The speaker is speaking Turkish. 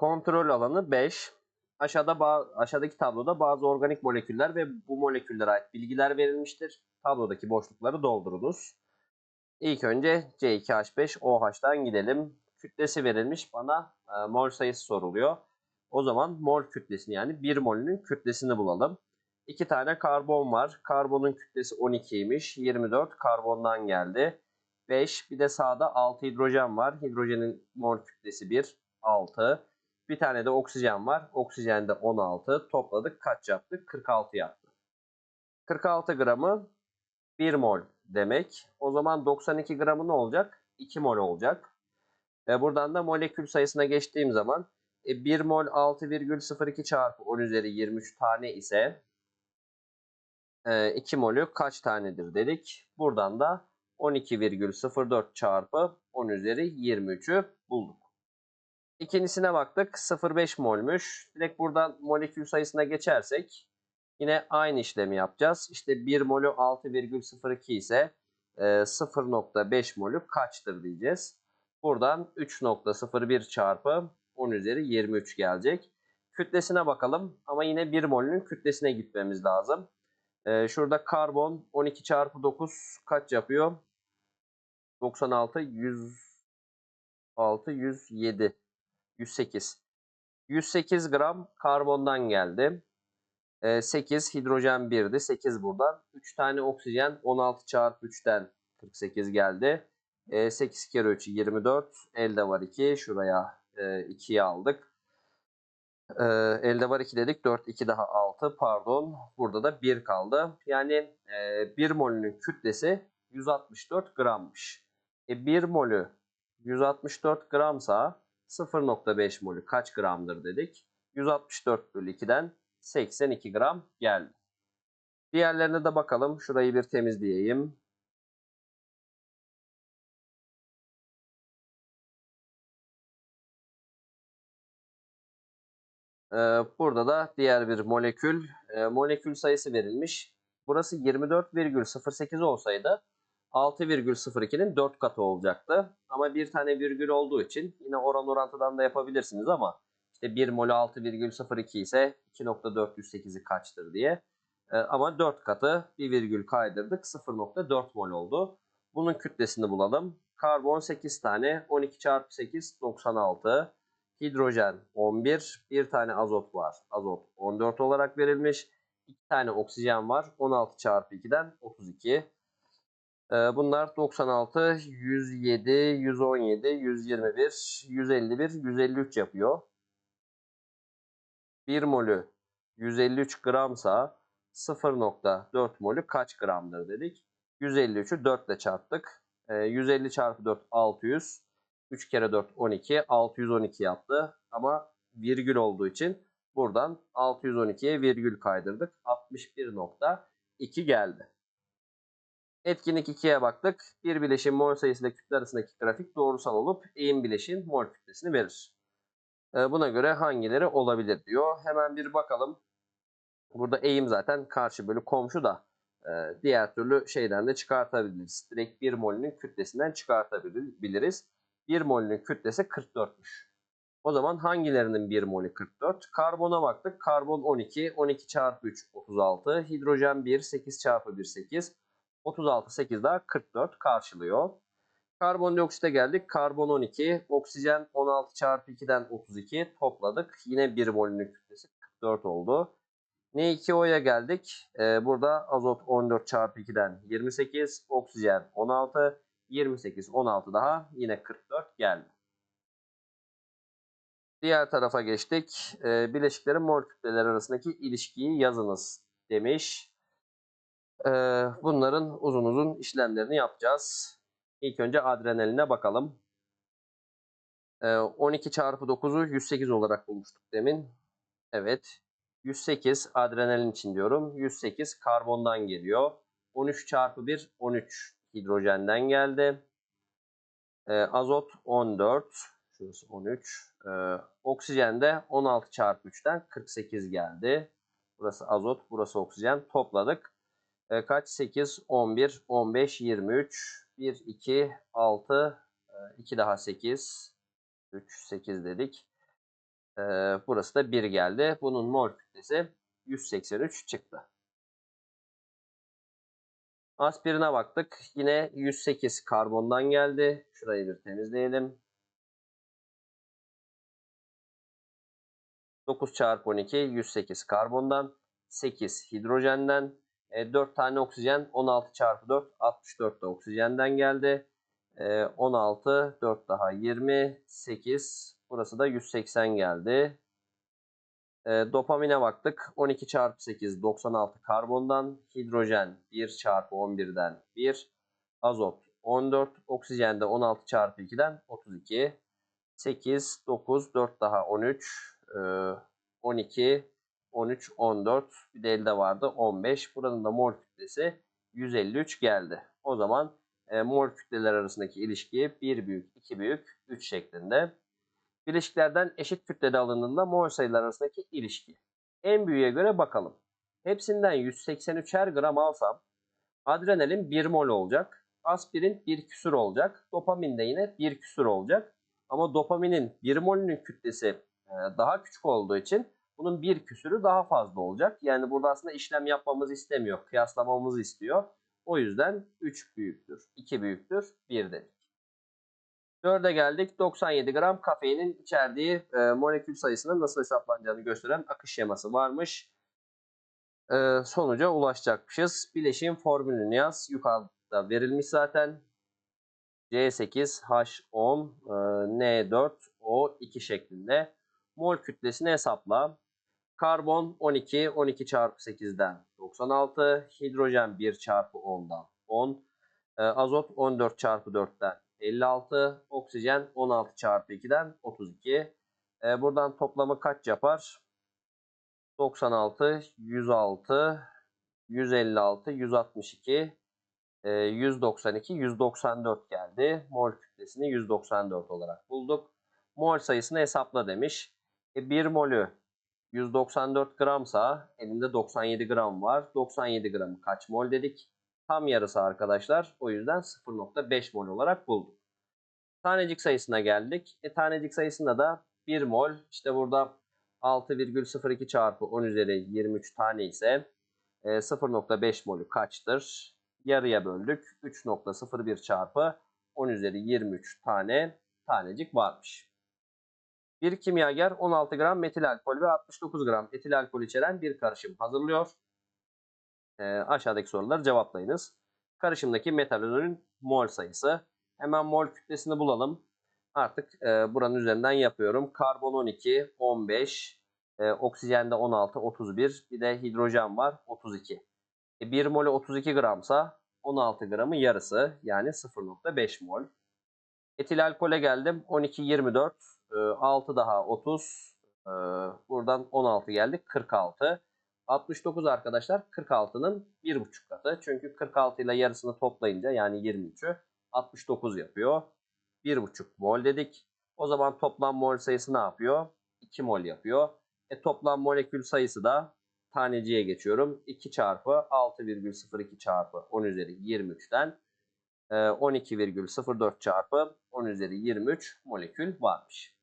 Kontrol alanı 5. Aşağıda aşağıdaki tabloda bazı organik moleküller ve bu moleküllere ait bilgiler verilmiştir. Tablodaki boşlukları doldurunuz. İlk önce C2H5OH'tan gidelim. Kütlesi verilmiş bana e, mol sayısı soruluyor. O zaman mol kütlesini yani 1 molünün kütlesini bulalım. 2 tane karbon var. Karbonun kütlesi 12'ymiş. 24 karbondan geldi. 5 bir de sağda 6 hidrojen var. Hidrojenin mol kütlesi 1, 6. Bir tane de oksijen var. Oksijen de 16. Topladık kaç yaptık? 46 yaptı. 46 gramı 1 mol demek. O zaman 92 gramı ne olacak? 2 mol olacak. Ve buradan da molekül sayısına geçtiğim zaman e, 1 mol 6,02 çarpı 10 üzeri 23 tane ise e, 2 molü kaç tanedir dedik. Buradan da 12,04 çarpı 10 üzeri 23'ü bulduk. İkincisine baktık. 0,5 molmüş. Direkt buradan molekül sayısına geçersek yine aynı işlemi yapacağız. İşte 1 molü 6,02 ise e, 0,5 molü kaçtır diyeceğiz. Buradan 3,01 çarpı 10 üzeri 23 gelecek. Kütlesine bakalım ama yine 1 molünün kütlesine gitmemiz lazım. E, şurada karbon 12 çarpı 9 kaç yapıyor? 96, 106, 107. 108. 108 gram karbondan geldi. 8 hidrojen 1'di. 8 buradan. 3 tane oksijen 16 çarpı 3'ten 48 geldi. 8 kere 3 24. Elde var 2. Şuraya 2'yi aldık. Elde var 2 dedik. 4 2 daha 6 pardon. Burada da 1 kaldı. Yani 1 molünün kütlesi 164 grammış. E 1 molü 164 gramsa 0.5 molü kaç gramdır dedik. 164 bölü 2'den 82 gram geldi. Diğerlerine de bakalım. Şurayı bir temizleyeyim. Ee, burada da diğer bir molekül. Ee, molekül sayısı verilmiş. Burası 24,08 olsaydı 6,02'nin 4 katı olacaktı. Ama bir tane virgül olduğu için yine oran orantıdan da yapabilirsiniz ama işte 1 mol 6,02 ise 2.408'i kaçtır diye. Ee, ama 4 katı bir virgül kaydırdık 0.4 mol oldu. Bunun kütlesini bulalım. Karbon 8 tane 12 çarpı 8 96. Hidrojen 11. Bir tane azot var. Azot 14 olarak verilmiş. 2 tane oksijen var. 16 çarpı 2'den 32. Bunlar 96, 107, 117, 121, 151, 153 yapıyor. 1 molü 153 gramsa 0.4 molü kaç gramdır dedik. 153'ü 4 ile çarptık. 150 çarpı 4 600. 3 kere 4 12. 612 yaptı. Ama virgül olduğu için buradan 612'ye virgül kaydırdık. 61.2 geldi. Etkinlik 2'ye baktık. Bir bileşin mol sayısı ile kütle arasındaki grafik doğrusal olup eğim bileşin mol kütlesini verir. Buna göre hangileri olabilir diyor. Hemen bir bakalım. Burada eğim zaten karşı bölü komşu da diğer türlü şeyden de çıkartabiliriz. Direkt 1 molünün kütlesinden çıkartabiliriz. 1 molünün kütlesi 44'müş. O zaman hangilerinin 1 molü 44? Karbona baktık. Karbon 12. 12 çarpı 3 36. Hidrojen 1. 8 çarpı 1 8. 36 8 daha 44 karşılıyor. Karbondioksite geldik. Karbon 12. Oksijen 16 çarpı 2'den 32. Topladık. Yine 1 molünün kütlesi 44 oldu. N2O'ya geldik. Ee, burada azot 14 çarpı 2'den 28. Oksijen 16. 28 16 daha yine 44 geldi. Diğer tarafa geçtik. Ee, bileşiklerin mol kütleleri arasındaki ilişkiyi yazınız demiş. Bunların uzun uzun işlemlerini yapacağız. İlk önce adrenaline bakalım. Ee, 12 çarpı 9'u 108 olarak bulmuştuk demin. Evet. 108 adrenalin için diyorum. 108 karbondan geliyor. 13 çarpı 1 13 hidrojenden geldi. Azot 14. Şurası 13. Ee, oksijen de 16 çarpı 3'ten 48 geldi. Burası azot, burası oksijen. Topladık. Ee, kaç? 8, 11, 15, 23. 1, 2, 6, 2 daha 8. 3, 8 dedik. Ee, burası da 1 geldi. Bunun mol kütlesi 183 çıktı. Aspirine baktık. Yine 108 karbondan geldi. Şurayı bir temizleyelim. 9 çarpı 12 108 karbondan 8 hidrojenden e, 4 tane oksijen 16 çarpı 4 64 da oksijenden geldi. E, 16 4 daha 28 burası da 180 geldi. E, dopamine baktık 12 çarpı 8 96 karbondan hidrojen 1 çarpı 11'den 1 azot 14 oksijen de 16 çarpı 2'den 32 8 9 4 daha 13 ee, 12, 13, 14 bir de elde vardı 15. Buranın da mol kütlesi 153 geldi. O zaman e, mol kütleler arasındaki ilişki 1 büyük, 2 büyük, 3 şeklinde. Bileşiklerden eşit kütlede alındığında mol sayılar arasındaki ilişki. En büyüğe göre bakalım. Hepsinden 183'er gram alsam adrenalin 1 mol olacak. Aspirin 1 küsür olacak. Dopamin de yine 1 küsür olacak. Ama dopaminin 1 molünün kütlesi e, daha küçük olduğu için bunun bir küsürü daha fazla olacak. Yani burada aslında işlem yapmamızı istemiyor. Kıyaslamamızı istiyor. O yüzden 3 büyüktür, 2 büyüktür, 1 dedik. 4'e geldik. 97 gram kafeinin içerdiği e, molekül sayısının nasıl hesaplanacağını gösteren akış şeması varmış. E, sonuca ulaşacakmışız. Bileşiğin formülünü yaz. Yukarıda verilmiş zaten. C8H10 N4O2 şeklinde mol kütlesini hesapla. Karbon 12, 12 çarpı 8'den 96, hidrojen 1 çarpı 10'dan 10, e, azot 14 çarpı 4'ten 56, oksijen 16 çarpı 2'den 32. E, buradan toplamı kaç yapar? 96, 106, 156, 162, e, 192, 194 geldi. Mol kütlesini 194 olarak bulduk. Mol sayısını hesapla demiş. E, 1 molü 194 gramsa elinde 97 gram var. 97 gramı kaç mol dedik? Tam yarısı arkadaşlar. O yüzden 0.5 mol olarak bulduk. Tanecik sayısına geldik. E, tanecik sayısında da 1 mol işte burada 6,02 çarpı 10 üzeri 23 tane ise e, 0.5 molü kaçtır? Yarıya böldük. 3.01 çarpı 10 üzeri 23 tane tanecik varmış. Bir kimyager 16 gram metil alkol ve 69 gram etil alkol içeren bir karışım hazırlıyor. E, aşağıdaki soruları cevaplayınız. Karışımdaki metalolün mol sayısı. Hemen mol kütlesini bulalım. Artık e, buranın üzerinden yapıyorum. Karbon 12, 15, e, oksijende 16, 31. Bir de hidrojen var 32. E, 1 molü 32 gramsa 16 gramı yarısı yani 0.5 mol. Etil alkole geldim. 12, 24. 6 daha 30. Ee, buradan 16 geldik. 46. 69 arkadaşlar 46'nın 1,5 katı. Çünkü 46 ile yarısını toplayınca yani 23'ü 69 yapıyor. 1,5 mol dedik. O zaman toplam mol sayısı ne yapıyor? 2 mol yapıyor. E, toplam molekül sayısı da taneciye geçiyorum. 2 çarpı 6,02 çarpı 10 üzeri 23'ten 12,04 çarpı 10 üzeri 23 molekül varmış.